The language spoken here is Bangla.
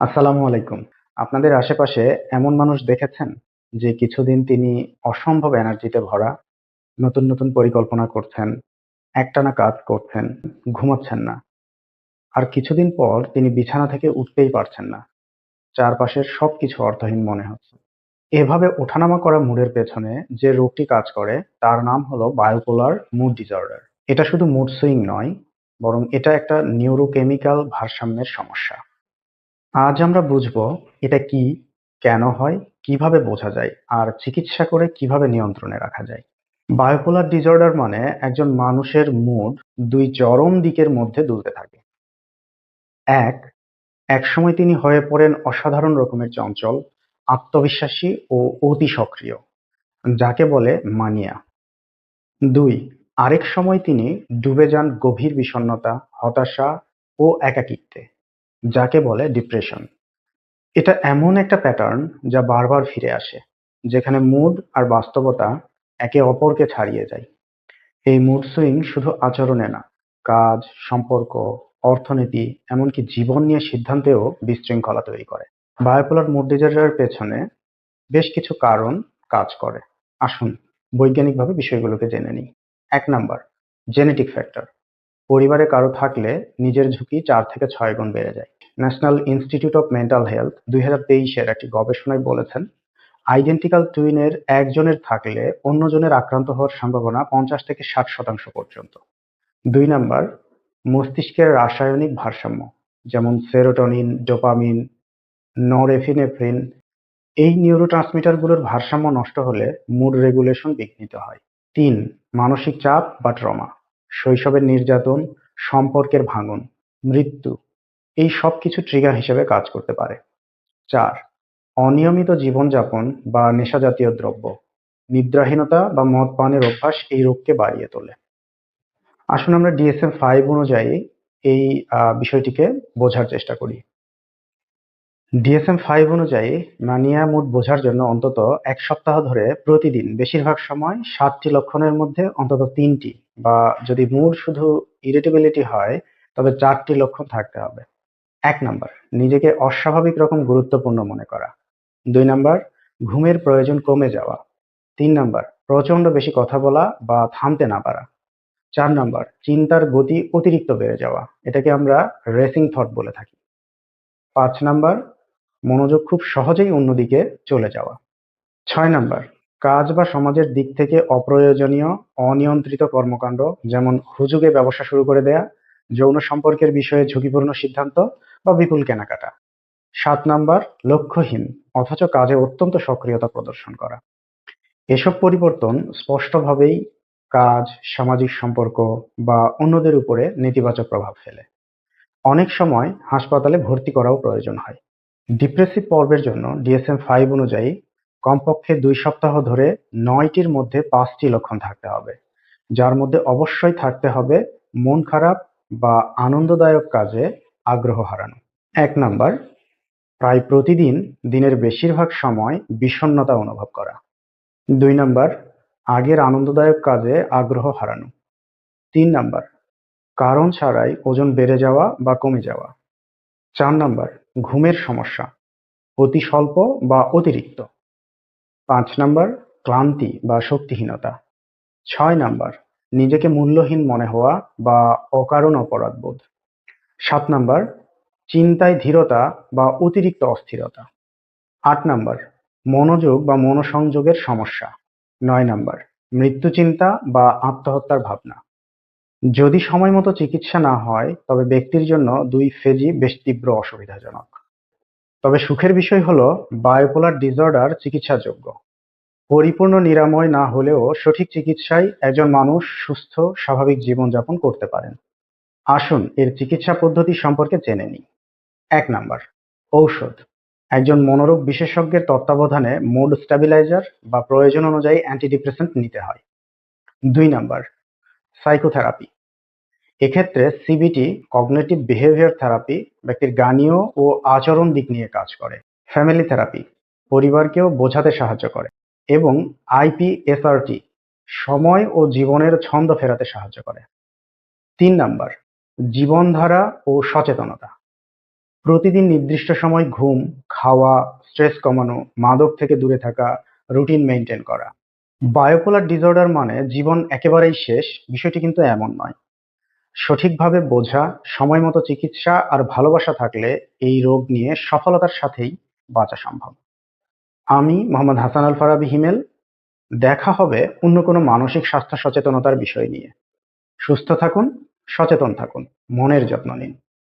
আসসালামু আলাইকুম। আপনাদের আশেপাশে এমন মানুষ দেখেছেন যে কিছুদিন তিনি অসম্ভব এনার্জিতে ভরা, নতুন, নতুন পরিকল্পনা করছেন, একটানা কাজ করছেন, ঘুমাচ্ছেন না। আর কিছুদিন পর তিনি বিছানা থেকে উঠতেই পারছেন না। চারপাশের সবকিছু অর্থহীন মনে হচ্ছে। এভাবে ওঠানামা করা মুডের পেছনে যে রোগটি কাজ করে তার নাম হলো বায়োপোলার মুড ডিসঅর্ডার। এটা শুধু মুড সুইং নয়, বরং এটা একটা নিউরোকেমিক্যাল ভারসাম্যের সমস্যা। আজ আমরা বুঝব এটা কি, কেন হয়, কীভাবে বোঝা যায়, আর চিকিৎসা করে কীভাবে নিয়ন্ত্রণে রাখা যায়। বায়োপোলার ডিসঅর্ডার মানে একজন মানুষের মুড দুই চরম দিকের মধ্যে দুলতে থাকে। এক, একসময় তিনি হয়ে পড়েন অসাধারণ রকমের চঞ্চল, আত্মবিশ্বাসী ও অতি সক্রিয়, যাকে বলে মানিয়া। দুই, আরেক সময় তিনি ডুবে যান গভীর বিষণ্ণতা, হতাশা ও একাকিত্বে, যাকে বলে ডিপ্রেশন। এটা এমন একটা প্যাটার্ন যা বারবার ফিরে আসে, যেখানে মুড আর বাস্তবতা একে অপরকে ছাড়িয়ে যায়। এই মুড সুইং শুধু আচরণে না, কাজ, সম্পর্ক, অর্থনীতি এমনকি জীবন নিয়ে সিদ্ধান্তেও বিশৃঙ্খলা তৈরি করে। বায়োপোলার মুড ডিসঅর্ডারের পেছনে বেশ কিছু কারণ কাজ করে। আসুন বৈজ্ঞানিকভাবে বিষয়গুলোকে জেনে নিই। এক নাম্বার জেনেটিক ফ্যাক্টর পরিবারে কারও থাকলে নিজের ঝুঁকি চার থেকে ছয় গুণ বেড়ে যায় National Institute of Mental Health দুই হাজার তেইশের একটি গবেষণায় বলেছেন আইডেন্টিক্যাল টুইনের একজনের থাকলে অন্যজনের আক্রান্ত হওয়ার সম্ভাবনা পঞ্চাশ থেকে ষাট শতাংশ পর্যন্ত। দুই নাম্বার, মস্তিষ্কের রাসায়নিক ভারসাম্য, যেমন সেরোটনিন, ডোপামিন নরএফিনেফ্রিন এই নিউরোট্রান্সমিটারগুলোর ভারসাম্য নষ্ট হলে মুড রেগুলেশন বিঘ্নিত হয়। তিন, মানসিক চাপ বা ট্রমা, শৈশবের নির্যাতন, সম্পর্কের ভাঙন, মৃত্যু এই সব কিছু ট্রিগার হিসেবে কাজ করতে পারে। চার, অনিয়মিত জীবনযাপন বা নেশা জাতীয় দ্রব্য। নিদ্রাহীনতা বা মদ পানের অভ্যাস এই রোগকে বাড়িয়ে তোলে। আসুন আমরা ডিএসএম ফাইভ অনুযায়ী এই বিষয়টিকে বোঝার চেষ্টা করি। ডিএসএম ফাইভ অনুযায়ী মানিয়া মুড বোঝার জন্য অন্তত এক সপ্তাহ ধরে প্রতিদিন বেশিরভাগ সময় সাতটি লক্ষণের মধ্যে অন্তত তিনটি বা যদি মুড শুধু ইরিটেবিলিটি হয়, তবে চারটি লক্ষণ থাকতে হবে। এক নাম্বার, নিজেকে অস্বাভাবিক রকম গুরুত্বপূর্ণ মনে করা। দুই নাম্বার, ঘুমের প্রয়োজন কমে যাওয়া। তিন নাম্বার প্রচণ্ড বেশি কথা বলা বা থামতে না পারা। চার নাম্বার, চিন্তার গতি অতিরিক্ত বেড়ে যাওয়া। এটাকে আমরা রেসিং থট বলে থাকি। পাঁচ নাম্বার, মনোযোগ খুব সহজেই অন্যদিকে চলে যাওয়া। ছয় নাম্বার, কাজ বা সমাজের দিক থেকে অপ্রয়োজনীয়, অনিয়ন্ত্রিত কর্মকাণ্ড, যেমন হুজুগে ব্যবসা শুরু করে দেয়া যৌন সম্পর্কের বিষয়ে ঝুঁকিপূর্ণ সিদ্ধান্ত বা বিপুল কেনাকাটা। সাত নাম্বার, লক্ষ্যহীন, অথচ কাজে অত্যন্ত সক্রিয়তা প্রদর্শন করা। এসব পরিবর্তন স্পষ্টভাবেই কাজ, সামাজিক সম্পর্ক বা অন্যদের উপরে নেতিবাচক প্রভাব ফেলে। অনেক সময় হাসপাতালে ভর্তি করাও প্রয়োজন হয়। ডিপ্রেসিভ পর্বের জন্য ডিএসএম ফাইভ অনুযায়ী কমপক্ষে দুই সপ্তাহ ধরে নয়টির মধ্যে পাঁচটি লক্ষণ থাকতে হবে, যার মধ্যে অবশ্যই থাকতে হবে মন খারাপ বা আনন্দদায়ক কাজে আগ্রহ হারানো। এক নাম্বার, প্রায় প্রতিদিন দিনের বেশিরভাগ সময় বিষণ্নতা অনুভব করা। দুই নাম্বার, আগের আনন্দদায়ক কাজে আগ্রহ হারানো। তিন নাম্বার, কারণ ছাড়াই ওজন বেড়ে যাওয়া বা কমে যাওয়া। চার নাম্বার, ঘুমের সমস্যা, অতি স্বল্প বা অতিরিক্ত। পাঁচ নাম্বার, ক্লান্তি বা শক্তিহীনতা। ছয় নাম্বার নিজেকে মূল্যহীন মনে হওয়া বা অকারণ অপরাধবোধ সাত নাম্বার, চিন্তায় ধীরতা বা অতিরিক্ত অস্থিরতা। আট নাম্বার, মনোযোগ বা মনোসংযোগের সমস্যা। নয় নাম্বার, মৃত্যু চিন্তা বা আত্মহত্যার ভাবনা। যদি সময় মতো চিকিৎসা না হয়, তবে ব্যক্তির জন্য দুই ফেজি বেশ তীব্র অসুবিধাজনক। তবে সুখের বিষয় হলো বায়োপোলার ডিসঅর্ডার চিকিৎসাযোগ্য। পরিপূর্ণ নিরাময় না হলেও সঠিক চিকিৎসায় একজন মানুষ সুস্থ, স্বাভাবিক জীবনযাপন করতে পারেন। আসুন এর চিকিৎসা পদ্ধতি সম্পর্কে জেনে নিই। এক নাম্বার, ঔষধ। একজন মনোরোগ বিশেষজ্ঞের তত্ত্বাবধানে মুড স্ট্যাবিলাইজার বা প্রয়োজন অনুযায়ী অ্যান্টিডিপ্রেসেন্ট নিতে হয়। দুই নাম্বার, সাইকোথেরাপি। এক্ষেত্রে সিবিটি, কগনেটিভ বিহেভিয়ার থেরাপি, ব্যক্তির গানীয় ও আচরণ দিক নিয়ে কাজ করে। ফ্যামিলি থেরাপি, পরিবারকেও বোঝাতে সাহায্য করে। এবং আইপিএসআরটি সময় ও জীবনের ছন্দ ফেরাতে সাহায্য করে তিন নাম্বার জীবনধারা ও সচেতনতা প্রতিদিন নির্দিষ্ট সময় ঘুম, খাওয়া, স্ট্রেস কমানো, মাদক থেকে দূরে থাকা, রুটিন মেনটেন করা। বায়োপোলার ডিসঅর্ডার মানে জীবন একেবারেই শেষ, বিষয়টি কিন্তু এমন নয়। সঠিকভাবে বোঝা, সময় মতো চিকিৎসা আর ভালোবাসা থাকলে এই রোগ নিয়ে সফলতার সাথেই বাঁচা সম্ভব। আমি মোহাম্মদ হাসান আল ফারাবি হিমেল। দেখা হবে অন্য কোনো মানসিক স্বাস্থ্য সচেতনতার বিষয় নিয়ে। সুস্থ থাকুন, সচেতন থাকুন, মনের যত্ন নিন।